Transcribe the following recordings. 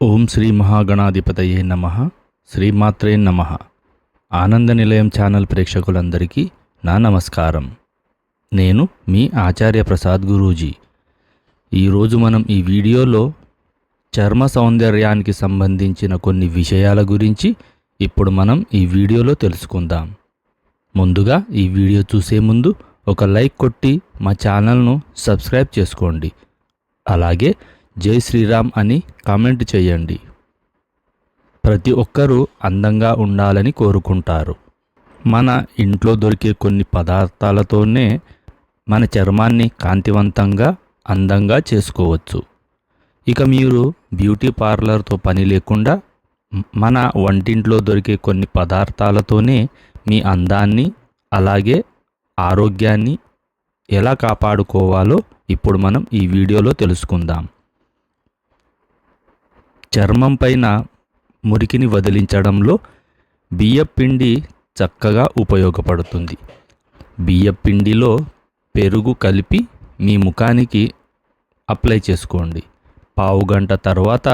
ఓం శ్రీ మహాగణాధిపతయే నమ. శ్రీమాత్రే నమ. ఆనంద నిలయం ఛానల్ ప్రేక్షకులందరికీ నా నమస్కారం. నేను మీ ఆచార్య ప్రసాద్ గురూజీ. ఈరోజు మనం ఈ వీడియోలో చర్మ సౌందర్యానికి సంబంధించిన కొన్ని విషయాల గురించి ఇప్పుడు మనం ఈ వీడియోలో తెలుసుకుందాం. ముందుగా ఈ వీడియో చూసే ముందు ఒక లైక్ కొట్టి మా ఛానల్ను సబ్స్క్రైబ్ చేసుకోండి. అలాగే జై శ్రీరామ్ అని కామెంట్ చేయండి. ప్రతి ఒక్కరూ అందంగా ఉండాలని కోరుకుంటారు. మన ఇంట్లో దొరికే కొన్ని పదార్థాలతోనే మన చర్మాన్ని కాంతివంతంగా అందంగా చేసుకోవచ్చు. ఇక మీరు బ్యూటీ పార్లర్తో పని లేకుండా మన వంటింట్లో దొరికే కొన్ని పదార్థాలతోనే మీ అందాన్ని అలాగే ఆరోగ్యాన్ని ఎలా కాపాడుకోవాలో ఇప్పుడు మనం ఈ వీడియోలో తెలుసుకుందాం. చర్మం పైన మురికిని వదిలించడంలో బియ్యపిండి చక్కగా ఉపయోగపడుతుంది. బియ్యపిండిలో పెరుగు కలిపి మీ ముఖానికి అప్లై చేసుకోండి. పావు గంట తర్వాత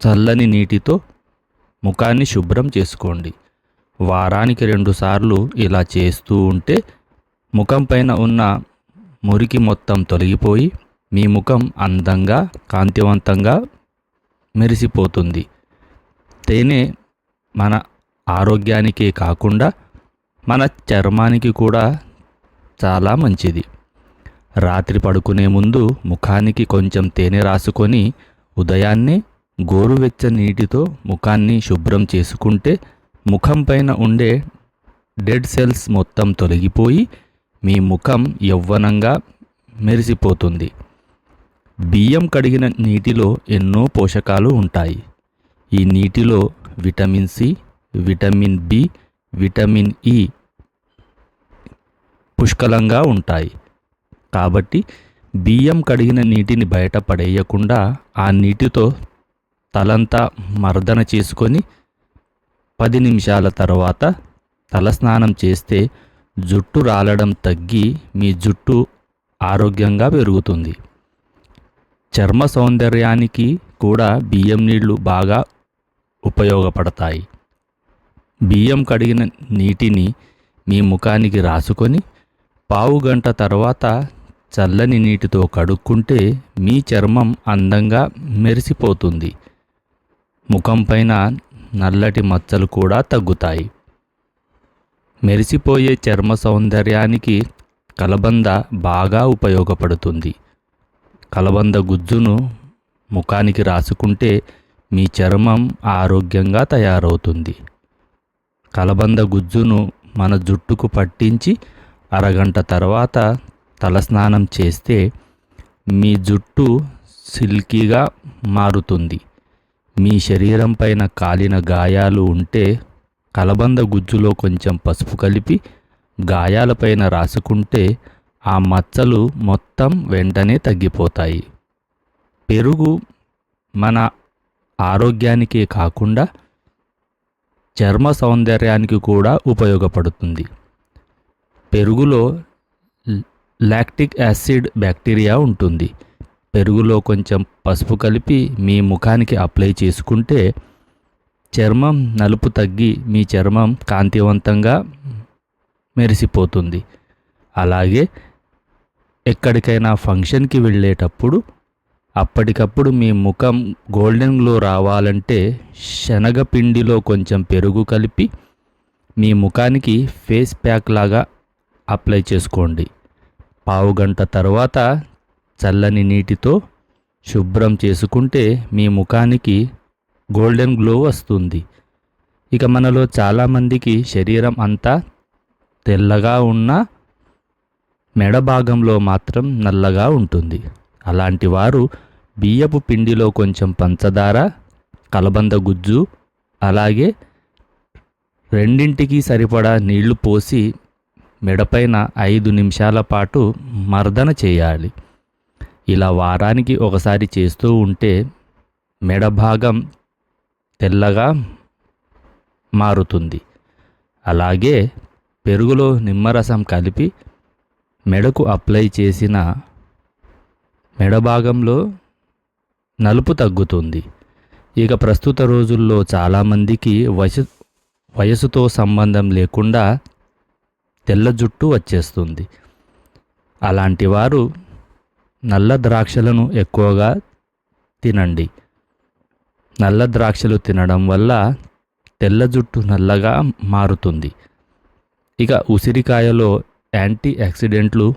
చల్లని నీటితో ముఖాన్ని శుభ్రం చేసుకోండి. వారానికి రెండుసార్లు ఇలా చేస్తూ ఉంటే ముఖం పైన ఉన్న మురికి మొత్తం తొలగిపోయి మీ ముఖం అందంగా కాంతివంతంగా మెరిసిపోతుంది. తేనె మన ఆరోగ్యానికే కాకుండా మన చర్మానికి కూడా చాలా మంచిది. రాత్రి పడుకునే ముందు ముఖానికి కొంచెం తేనె రాసుకొని ఉదయాన్నే గోరువెచ్చ నీటితో ముఖాన్ని శుభ్రం చేసుకుంటే ముఖం పైన ఉండే డెడ్ సెల్స్ మొత్తం తొలగిపోయి మీ ముఖం యవ్వనంగా మెరిసిపోతుంది. బియ్యం కడిగిన నీటిలో ఎన్నో పోషకాలు ఉంటాయి. ఈ నీటిలో vitamin C vitamin B vitamin E పుష్కలంగా ఉంటాయి. కాబట్టి బియ్యం కడిగిన నీటిని బయట పడేయకుండా ఆ నీటితో తలంతా మర్దన చేసుకొని పది నిమిషాల తర్వాత తలస్నానం చేస్తే జుట్టు రాలడం తగ్గి మీ జుట్టు ఆరోగ్యంగా పెరుగుతుంది. చర్మ సౌందర్యానికి కూడా బియ్యం నీళ్ళు బాగా ఉపయోగపడతాయి. బియ్యం కడిగిన నీటిని మీ ముఖానికి రాసుకొని పావు గంట తర్వాత చల్లని నీటితో కడుక్కుంటే మీ చర్మం అందంగా మెరిసిపోతుంది. ముఖం పైన నల్లటి మచ్చలు కూడా తగ్గుతాయి. మెరిసిపోయే చర్మ సౌందర్యానికి కలబంద బాగా ఉపయోగపడుతుంది. కలబంద గుజ్జును ముఖానికి రాసుకుంటే మీ చర్మం ఆరోగ్యంగా తయారవుతుంది. కలబంద గుజ్జును మన జుట్టుకు పట్టించి అరగంట తర్వాత తలస్నానం చేస్తే మీ జుట్టు సిల్కీగా మారుతుంది. మీ శరీరం పైన కాలిన గాయాలు ఉంటే కలబంద గుజ్జులో కొంచెం పసుపు కలిపి గాయాలపైన రాసుకుంటే ఆ మచ్చలు మొత్తం వెంటనే తగ్గిపోతాయి. పెరుగు మన ఆరోగ్యానికే కాకుండా చర్మ సౌందర్యానికి కూడా ఉపయోగపడుతుంది. పెరుగులో లాక్టిక్ యాసిడ్ బ్యాక్టీరియా ఉంటుంది. పెరుగులో కొంచెం పసుపు కలిపి మీ ముఖానికి అప్లై చేసుకుంటే చర్మం నలుపు తగ్గి మీ చర్మం కాంతివంతంగా మెరిసిపోతుంది. అలాగే ఎక్కడికైనా ఫంక్షన్కి వెళ్ళేటప్పుడు అప్పటికప్పుడు మీ ముఖం గోల్డెన్ గ్లో రావాలంటే శనగపిండిలో కొంచెం పెరుగు కలిపి మీ ముఖానికి ఫేస్ ప్యాక్ లాగా అప్లై చేసుకోండి. పావు గంట తర్వాత చల్లని నీటితో శుభ్రం చేసుకుంటే మీ ముఖానికి గోల్డెన్ గ్లో వస్తుంది. ఇక మనలో చాలామందికి శరీరం అంతా తెల్లగా ఉన్న మెడ భాగంలో మాత్రం నల్లగా ఉంటుంది. అలాంటి వారు బియ్యపు పిండిలో కొంచెం పంచదార కలబంద గుజ్జు అలాగే రెండింటికి సరిపడా నీళ్ళు పోసి మెడపైన ఐదు నిమిషాల పాటు మర్దన చేయాలి. ఇలా వారానికి ఒకసారి చేస్తూ ఉంటే మెడ భాగం తెల్లగా మారుతుంది. అలాగే పెరుగులో నిమ్మరసం కలిపి మెడకు అప్లై చేసిన మెడ భాగంలో నలుపు తగ్గుతుంది. ఇక ప్రస్తుత రోజుల్లో చాలామందికి వయసు వయసుతో సంబంధం లేకుండా తెల్ల జుట్టు వచ్చేస్తుంది. అలాంటి వారు నల్ల ద్రాక్షలను ఎక్కువగా తినండి. నల్ల ద్రాక్షలు తినడం వల్ల తెల్ల జుట్టు నల్లగా మారుతుంది. ఇక ఉసిరికాయలో యాంటీ యాక్సిడెంట్లు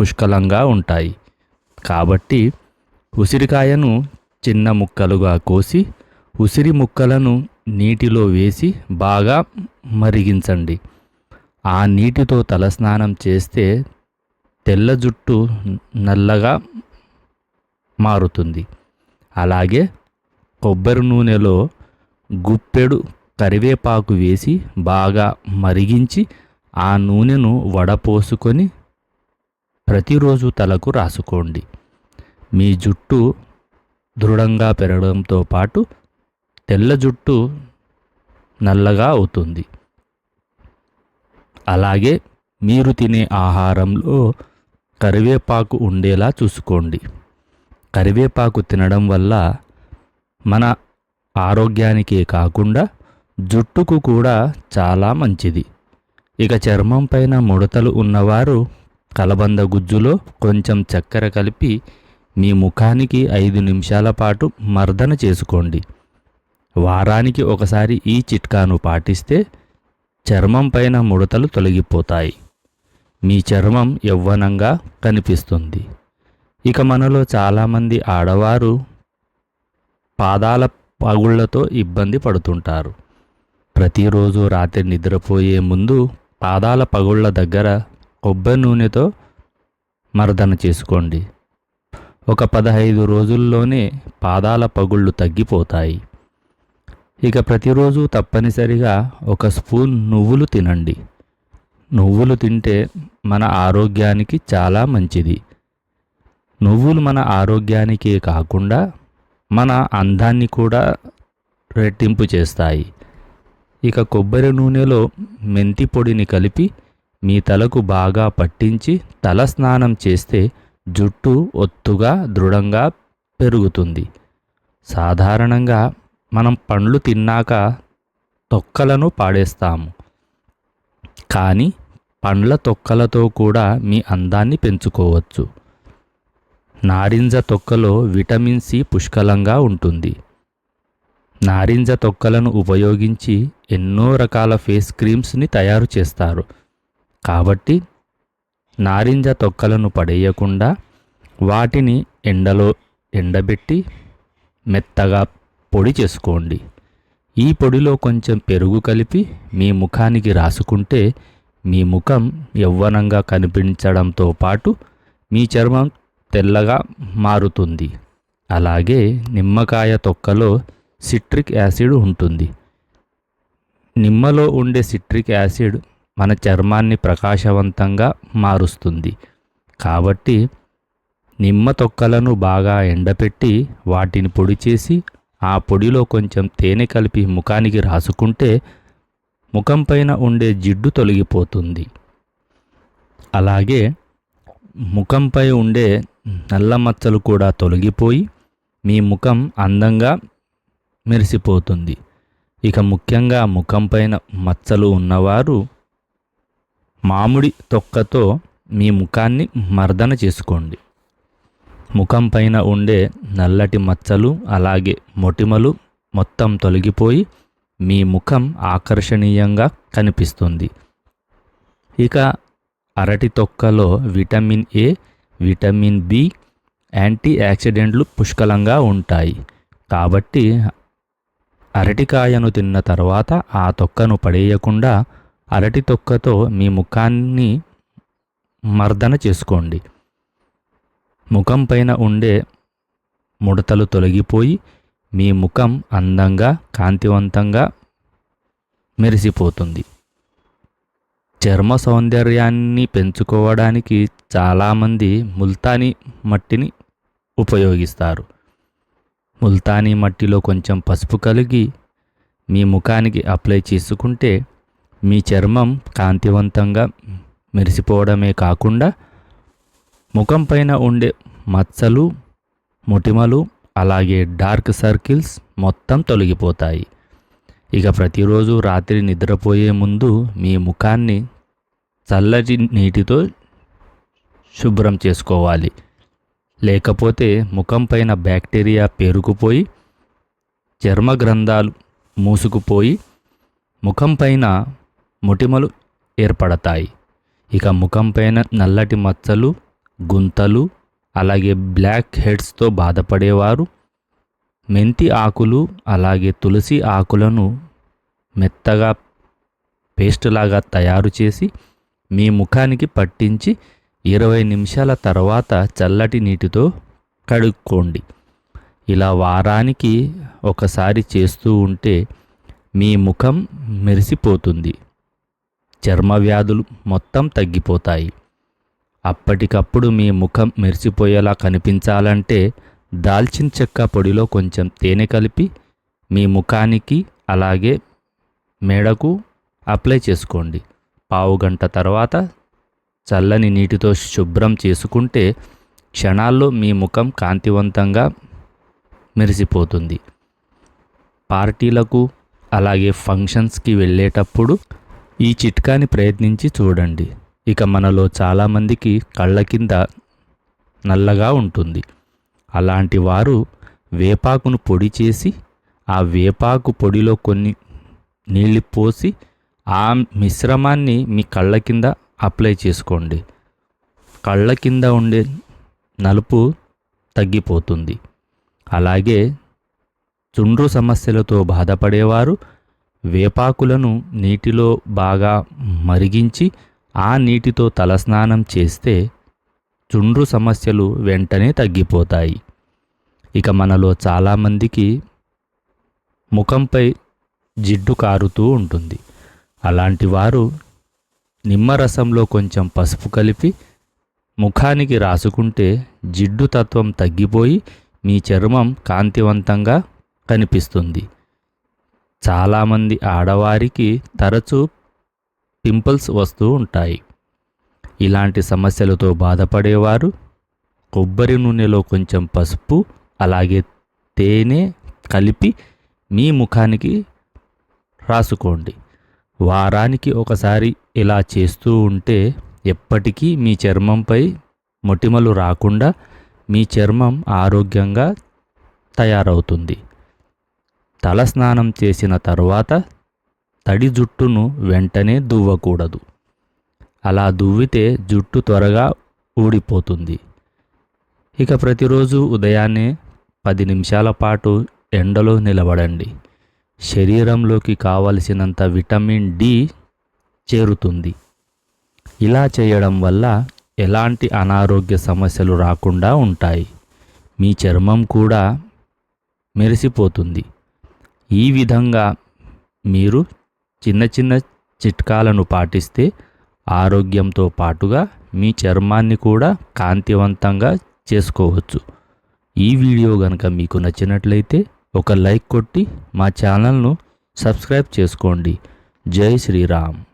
పుష్కలంగా ఉంటాయి. కాబట్టి ఉసిరికాయను చిన్న ముక్కలుగా కోసి ఉసిరి ముక్కలను నీటిలో వేసి బాగా మరిగించండి. ఆ నీటితో తలస్నానం చేస్తే తెల్ల జుట్టు నల్లగా మారుతుంది. అలాగే కొబ్బరి నూనెలో గుప్పెడు కరివేపాకు వేసి బాగా మరిగించి ఆ నూనెను వడపోసుకొని ప్రతిరోజు తలకు రాసుకోండి. మీ జుట్టు దృఢంగా పెరగడంతో పాటు తెల్ల జుట్టు నల్లగా అవుతుంది. అలాగే మీరు తినే ఆహారంలో కరివేపాకు ఉండేలా చూసుకోండి. కరివేపాకు తినడం వల్ల మన ఆరోగ్యానికే కాకుండా జుట్టుకు కూడా చాలా మంచిది. ఇక చర్మం పైన ముడతలు ఉన్నవారు కలబంద గుజ్జులో కొంచెం చక్కెర కలిపి మీ ముఖానికి ఐదు నిమిషాల పాటు మర్దన చేసుకోండి. వారానికి ఒకసారి ఈ చిట్కాను పాటిస్తే చర్మం పైన ముడతలు తొలగిపోతాయి. మీ చర్మం యవ్వనంగా కనిపిస్తుంది. ఇక మనలో చాలామంది ఆడవారు పాదాల పగుళ్ళతో ఇబ్బంది పడుతుంటారు. ప్రతిరోజు రాత్రి నిద్రపోయే ముందు పాదాల పగుళ్ళ దగ్గర కొబ్బరి నూనెతో మర్దన చేసుకోండి. ఒక పదహైదు రోజుల్లోనే పాదాల పగుళ్ళు తగ్గిపోతాయి. ఇక ప్రతిరోజు తప్పనిసరిగా ఒక స్పూన్ నువ్వులు తినండి. నువ్వులు తింటే మన ఆరోగ్యానికి చాలా మంచిది. నువ్వులు మన ఆరోగ్యానికే కాకుండా మన అందాన్ని కూడా రెట్టింపు చేస్తాయి. ఇక కొబ్బరి నూనెలో మెంతి పొడిని కలిపి మీ తలకు బాగా పట్టించి తల స్నానం చేస్తే జుట్టు ఒత్తుగా దృఢంగా పెరుగుతుంది. సాధారణంగా మనం పండ్లు తిన్నాక తొక్కలను పాడేస్తాము. కానీ పండ్ల తొక్కలతో కూడా మీ అందాన్ని పెంచుకోవచ్చు. నారింజ తొక్కలో విటమిన్ సి పుష్కలంగా ఉంటుంది. నారింజ తొక్కలను ఉపయోగించి ఎన్నో రకాల ఫేస్ క్రీమ్స్ని తయారు చేస్తారు. కాబట్టి నారింజ తొక్కలను పడేయకుండా వాటిని ఎండలో ఎండబెట్టి మెత్తగా పొడి చేసుకోండి. ఈ పొడిలో కొంచెం పెరుగు కలిపి మీ ముఖానికి రాసుకుంటే మీ ముఖం యవ్వనంగా కనిపించడంతో పాటు మీ చర్మం తెల్లగా మారుతుంది. అలాగే నిమ్మకాయ తొక్కలో సిట్రిక్ యాసిడ్ ఉంటుంది. నిమ్మలో ఉండే సిట్రిక్ యాసిడ్ మన చర్మాన్ని ప్రకాశవంతంగా మారుస్తుంది. కాబట్టి నిమ్మ తొక్కలను బాగా ఎండపెట్టి వాటిని పొడి చేసి ఆ పొడిలో కొంచెం తేనె కలిపి ముఖానికి రాసుకుంటే ముఖం పైన ఉండే జిడ్డు తొలగిపోతుంది. అలాగే ముఖంపై ఉండే నల్ల మచ్చలు కూడా తొలగిపోయి మీ ముఖం అందంగా మెరిసిపోతుంది. ఇక ముఖ్యంగా ముఖం పైన మచ్చలు ఉన్నవారు మామిడి తొక్కతో మీ ముఖాన్ని మర్దన చేసుకోండి. ముఖం పైన ఉండే నల్లటి మచ్చలు అలాగే మొటిమలు మొత్తం తొలగిపోయి మీ ముఖం ఆకర్షణీయంగా కనిపిస్తుంది. ఇక అరటి తొక్కలో vitamin A vitamin B anti యాక్సిడెంట్లు పుష్కలంగా ఉంటాయి. కాబట్టి అరటికాయను తిన్న తర్వాత ఆ తొక్కను పడేయకుండా అరటి తొక్కతో మీ ముఖాన్ని మర్దన చేసుకోండి. ముఖం పైన ఉండే ముడతలు తొలగిపోయి మీ ముఖం అందంగా కాంతివంతంగా మెరిసిపోతుంది. చర్మ సౌందర్యాన్ని పెంచుకోవడానికి చాలామంది ముల్తానీ మట్టిని ఉపయోగిస్తారు. ముల్తానీ మట్టిలో కొంచెం పసుపు కలిగి మీ ముఖానికి అప్లై చేసుకుంటే మీ చర్మం కాంతివంతంగా మెరిసిపోవడమే కాకుండా ముఖం పైన ఉండే మచ్చలు మొటిమలు అలాగే డార్క్ సర్కిల్స్ మొత్తం తొలగిపోతాయి. ఇక ప్రతిరోజు రాత్రి నిద్రపోయే ముందు మీ ముఖాన్ని చల్లటి నీటితో శుభ్రం చేసుకోవాలి. లేకపోతే ముఖం పైన బ్యాక్టీరియా పేరుకుపోయి చర్మ గ్రంథాలు మూసుకుపోయి ముఖం పైన మొటిమలు ఏర్పడతాయి. ఇక ముఖం పైన నల్లటి మచ్చలు గుంతలు అలాగే బ్లాక్ హెడ్స్తో బాధపడేవారు మెంతి ఆకులు అలాగే తులసి ఆకులను మెత్తగా పేస్ట్ లాగా తయారు చేసి మీ ముఖానికి పట్టించి ఇరవై నిమిషాల తర్వాత చల్లటి నీటితో కడుక్కోండి. ఇలా వారానికి ఒకసారి చేస్తూ ఉంటే మీ ముఖం మెరిసిపోతుంది. చర్మ వ్యాధులు మొత్తం తగ్గిపోతాయి. అప్పటికప్పుడు మీ ముఖం మెరిసిపోయేలా కనిపించాలంటే దాల్చిన చెక్క పొడిలో కొంచెం తేనె కలిపి మీ ముఖానికి అలాగే మెడకు అప్లై చేసుకోండి. పావు గంట తర్వాత చల్లని నీటితో శుభ్రం చేసుకుంటే క్షణాల్లో మీ ముఖం కాంతివంతంగా మెరిసిపోతుంది. పార్టీలకు అలాగే ఫంక్షన్స్కి వెళ్ళేటప్పుడు ఈ చిట్కాని ప్రయత్నించి చూడండి. ఇక మనలో చాలామందికి కళ్ళ కింద నల్లగా ఉంటుంది. అలాంటి వారు వేపాకును పొడి చేసి ఆ వేపాకు పొడిలో కొన్ని నీళ్ళు పోసి ఆ మిశ్రమాన్ని మీ కళ్ళ కింద అప్లై చేసుకోండి. కళ్ళ కింద ఉండే నలుపు తగ్గిపోతుంది. అలాగే చుండ్రు సమస్యలతో బాధపడేవారు వేపాకులను నీటిలో బాగా మరిగించి ఆ నీటితో తలస్నానం చేస్తే చుండ్రు సమస్యలు వెంటనే తగ్గిపోతాయి. ఇక మనలో చాలామందికి ముఖంపై జిడ్డు కారుతూ ఉంటుంది. అలాంటి వారు నిమ్మరసంలో కొంచెం పసుపు కలిపి ముఖానికి రాసుకుంటే జిడ్డు తత్వం తగ్గిపోయి మీ చర్మం కాంతివంతంగా కనిపిస్తుంది. చాలామంది ఆడవారికి తరచూ పింపుల్స్ వస్తూ ఉంటాయి. ఇలాంటి సమస్యలతో బాధపడేవారు కొబ్బరి నూనెలో కొంచెం పసుపు అలాగే తేనె కలిపి మీ ముఖానికి రాసుకోండి. వారానికి ఒకసారి ఇలా చేస్తూ ఉంటే ఎప్పటికీ మీ చర్మంపై మొటిమలు రాకుండా మీ చర్మం ఆరోగ్యంగా తయారవుతుంది. తలస్నానం చేసిన తరువాత తడి జుట్టును వెంటనే దువ్వకూడదు. అలా దువ్వితే జుట్టు త్వరగా ఊడిపోతుంది. ఇక ప్రతిరోజు ఉదయాన్నే పది నిమిషాల పాటు ఎండలో నిలబడండి. శరీరంలోకి కావలసినంత విటమిన్ డి చేరుతుంది. ఇలా చేయడం వల్ల ఎలాంటి అనారోగ్య సమస్యలు రాకుండా ఉంటాయి. మీ చర్మం కూడా మెరిసిపోతుంది. ఈ విధంగా మీరు చిన్న చిన్న చిట్కాలను పాటిస్తే ఆరోగ్యంతో పాటుగా మీ చర్మాన్ని కూడా కాంతివంతంగా చేసుకోవచ్చు. ఈ వీడియో కనుక మీకు నచ్చినట్లయితే ఒక లైక్ కొట్టి మా ఛానల్ను సబ్స్క్రైబ్ చేసుకోండి. జై శ్రీరామ్.